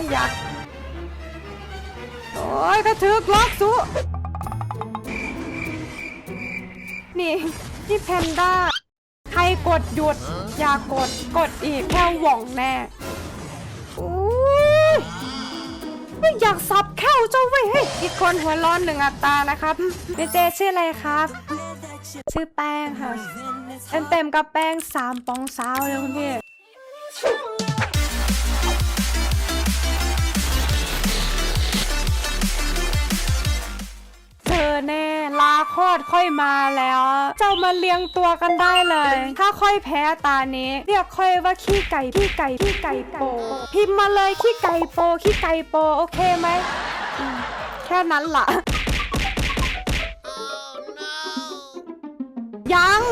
ไม่อยาก โอ้ยกระทึกล็อกสุนี่นี่แพนด้า ใครกดหยุด อย่ากดกดอีกแค่หว่องแน่อุ้ยไม่อยากสับแค่วเจ้าเว้ยเฮ้ยอีกคนหัวร้อนหนึ่งอัตรานะครับเจเจชื่ออะไรครับ ชื่อแป้งค่ะเต็มเต็มกับแป้งสามปองสาวเลยคุณพี่ อดค่อยมาแล้ว เจ้ามาเลี้ยงตัวกันได้เลย ถ้าค่อยแพ้ตานี้ เรียกค่อยว่าขี้ไก่ขี้ไก่ขี้ไก่โป พิมพ์มาเลยขี้ไก่โปขี้ไก่โปโอเคไหมอืมแค่นั้นล่ะ ยัง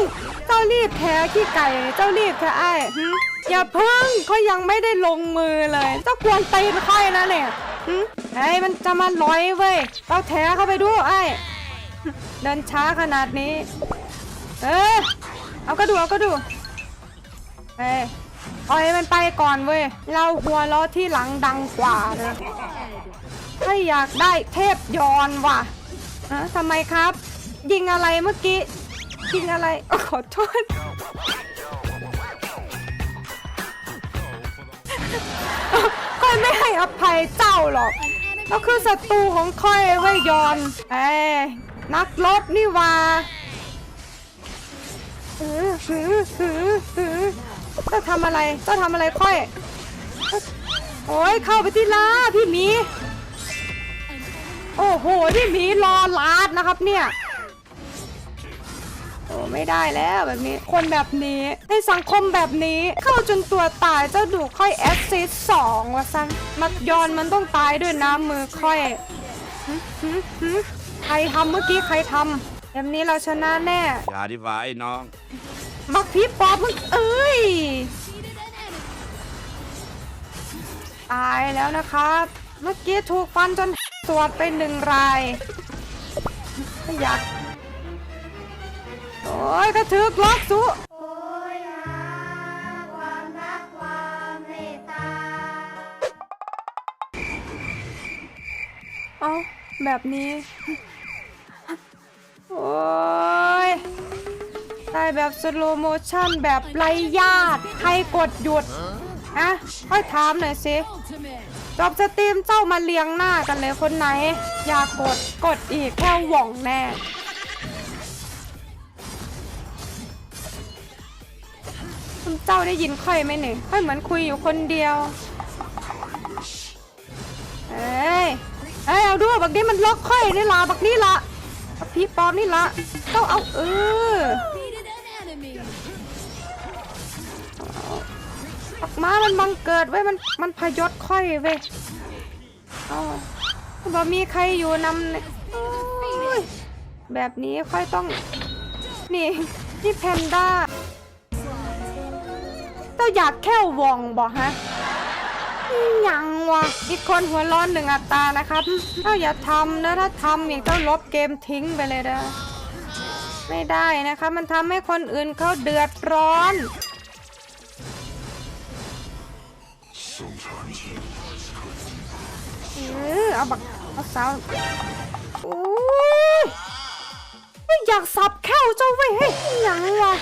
เจ้ารีบแพ้ขี้ไก่ เจ้ารีบแพ้ไอ้หึอย่าเพิ่งเขายังไม่ได้ลงมือเลย เจ้ากวนตีนค่อยนะเนี่ยหึไอ้มันจะมาลอยเว้ยเราแถเข้าไปดูไอ้ เดินช้าขนาดนี้ เออเอาก็ดูเอาก็ดูเฮ้ยปล่อยมันไปก่อนเว้ย เราหัวล้อที่หลังดังกว่าเลยถ้าอยากได้เทพยอนว่ะฮะทำไมครับ ยิงอะไรเมื่อกี้ ยิงอะไรอขอโทษ ค่อยไม่ให้อภัยเจ้าหรอกก็คือศัตรูของค่อยไว้ยอน เอ้ นักรบนี่ว่าหือหือหือหือจะทำอะไรจะทำอะไรค่อย โอ้ยเข้าไปที่ล่าพี่หมี โอ้โหพี่หมีรอลาดนะครับเนี่ยโอ้ไม่ได้แล้วแบบนี้คนแบบนี้ในสังคมแบบนี้เข้าจนตัวตายเจ้าดูค่อยแอสซิสสองวะซันมักยอนมันต้องตายด้วยน้ำมือค่อย ใครทำเมื่อกี้ใครทำแบบนี้เราชนะแน่อย่าดีฟ้าไอ้น้องบักพี่ป๊อปมึงเอ้ย ตายแล้วนะครับ เมื่อกี้ถูกฟันจนสวดไปหนึ่งรายไม่อยากโอ้ยกระทึกล็อกสุโอ้ยหาความรักความเมตตาเอาแบบนี้ โอ้ยได้แบบสโลโมชั่นแบบไรญาติใครกดหยุดอะค่อยถามหน่อยสิจบสตรีมเจ้ามาเลียงหน้ากันเลยคนไหน อย่ากดกดอีกแค่หว่องแน่คุณเจ้าได้ยินค่อยไหมเนี่ยค่อยเหมือนคุยอยู่คนเดียวเอ้ยเอ้ยเอาด้วยบักนี้มันล็อกค่อยนี่ละบักนี้ละ พี่ปอมนี่ละต้องเอาเออบักม้ามันบังเกิดไว้ยมันมันพยศค่อยเว้ยเอาบ่มีใครอยู่นำเนี่ยโอ้ยแบบนี้ค่อยต้อง นี่ นี่แพนด้าเจ้าอยากแค่วองบอกฮะ ยังวะอีกคนหัวร้อนหนึ่งอัตรานะครับเจ้าอย่าทำนะถ้าทำอย่างเจ้าลบเกมทิ้งไปเลยเด้อไม่ได้นะคะ มันทำให้คนอื่นเขาเดือดร้อน เออเอาบักเอาสาวโอ้ยไม่อยากสับแค่วเจ้าเว้ยเฮ้ยยังวะ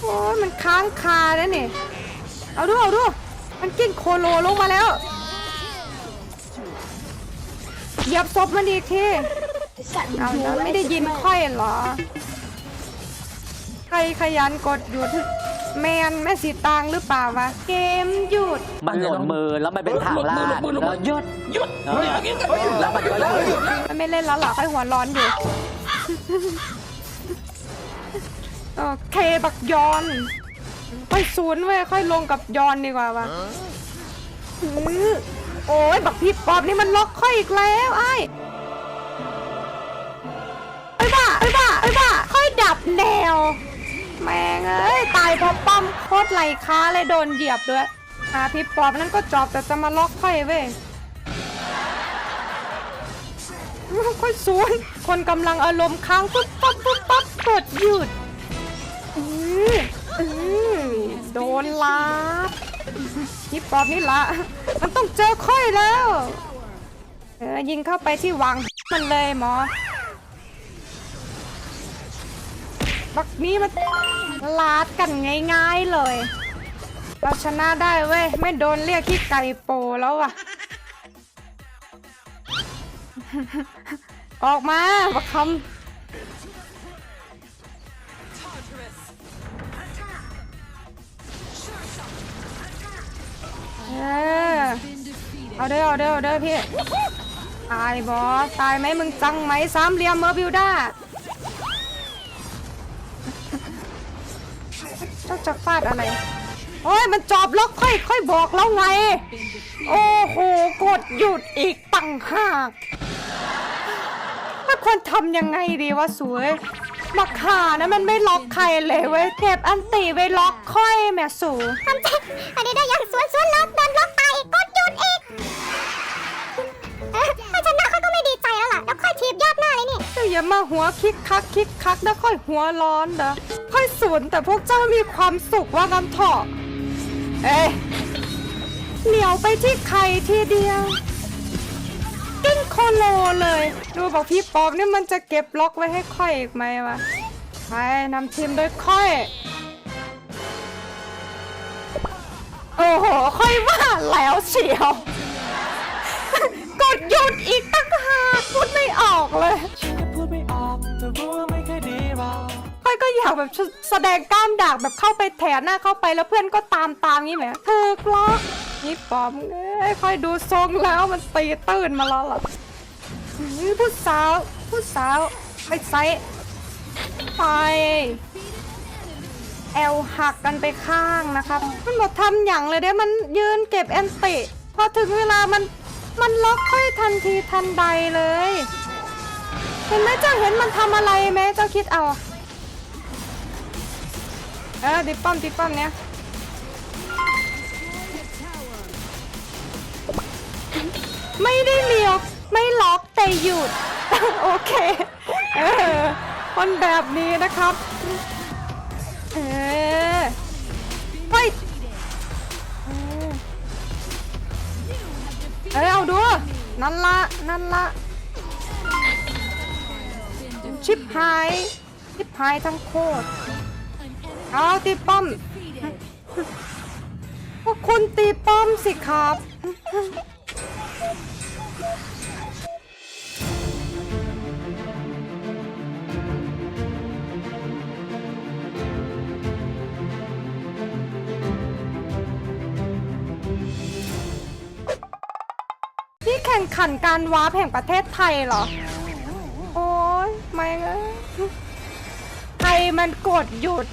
โอ้ยมันค้างคาแล้วนี่ เอาดูเอาดู มันกิ้งโคโลลงมาแล้วเหยียบศพมันอีกทีเอาแล้วไม่ได้ยินค่อยเหรอ ใครขยันกดหยุดแมนแม่สีตางหรือเปล่าวะ เกมหยุด มันหล่นมือแล้วมันเป็นทางลาดแล้วหยุดหยุดแล้วมันก็หยุดมันไม่เล่นแล้วเหรอค่อยหัวร้อนอยู่โอเคบักยอน ค่อยศูนย์เว้ยค่อยลงกับยอนดีกว่าวะอื้อโอ้ยบักพี่ปอบนี่มันล็อกค่อยอีกแล้วไอ้ไอ้บ้าไอ้บ้าไอ้บ้าค่อยดับแนว แม่งเอ้ยตายเพราะป้อมโคตรไหลค้าเลยโดนเหยียบด้วยหาพี่ปอบนั่นก็จอบแต่จะมาล็อกค่อยเว้ยค่อยศูนย์คนกำลังอารมณ์ค้างปุ๊บปั๊บปุ๊บปั๊บกดหยุดอืออือ โดนลาบฮิปปอบนี่ละ มันต้องเจอค่อยแล้ว เออ ยิงเข้าไปที่วังมันเลยหมอบักนี้มันลาดกันง่ายๆเลย เราชนะได้เว้ย ไม่โดนเรียกที่ไก่โปแล้วว่ะออกมาบักคำ เออเอาเด้อเอาเด้อเอาเด้อพี่ตายบอสตายไหมมึงจังไหมสามเหลี่ยมเมอร์บิวด้าเจ้าจะฟาดอะไรโอ้ยมันจอบล็อกค่อยค่อยบอกแล้วไง โอ้โหกดหยุดอีกตั้งหากมันควรทำยังไงดีวะสวย มาขานะมันไม่ล็อกใครเลยเว้ยเทปอันตีไว้ล็อกค่อยแม่สูทำใจอันนี้ได้ยังสวนสวนแล้วโดนล็อกตายอีกกดหยุดอีกเอ้ยถ้าชนะเขาก็ไม่ดีใจแล้วล่ะแล้วค่อยทีบยอดหน้าเลยนี่เจ้าอย่ามาหัวคิกคักคิกคักแล้วค่อยหัวร้อนเด้อค่อยสวนแต่พวกเจ้ามีความสุขว่ากันเถอะเอ้ยเหนียวไปที่ไข่ทีเดียวกิ้ง โคโลเลย ดูบอกพี่ปอบนี่มันจะเก็บล็อกไว้ให้ค่อยอีกไหมวะไปนำทีมโดยค่อย โอ้โห ค่อยว่าแล้วเชียว กดหยุดอีกตั้งหากพูดไม่ออกเลยฉันก็พูดไม่ออกแต่รู้ว่าไม่เคยดีหรอกค่อยก็อยากแบบแสดงกล้ามดากแบบเข้าไปแถหน้าเข้าไปแล้วเพื่อนก็ตามตามงี้ไหมถูกล็อกนี่ปอมเอ้ยค่อยดูทรงแล้วมันตีตื่นมาแล้วล่ะ อผู้สาว ผู้สาวไปไซส์ไปแอลหักกันไปข้างนะครับ มันบอกทำอย่างเลยเด้มันยืนเก็บแอนติพอถึงเวลามันมันล็อกค่อยทันทีทันใดเลย เห็นไหมเจ้าเห็นมันทำอะไรไหมเจ้าคิดเอาเออติป้อมติป้อมเนี้ยไม่ได้เลี้ยว ไม่ล็อกแต่หยุด โอเคเออคนแบบนี้นะครับเออไปเออเอ้ยเอาดู นั่นละ นั่นละ ชิปหาย ชิปหายทั้งโคตร เอาตีป้อมพวกคุณตีป้อมสิครับ ข่งขันการวาร์ปแห่งประเทศไทยเหรอ โอ้ยไม่เลยใครมันกดหยุด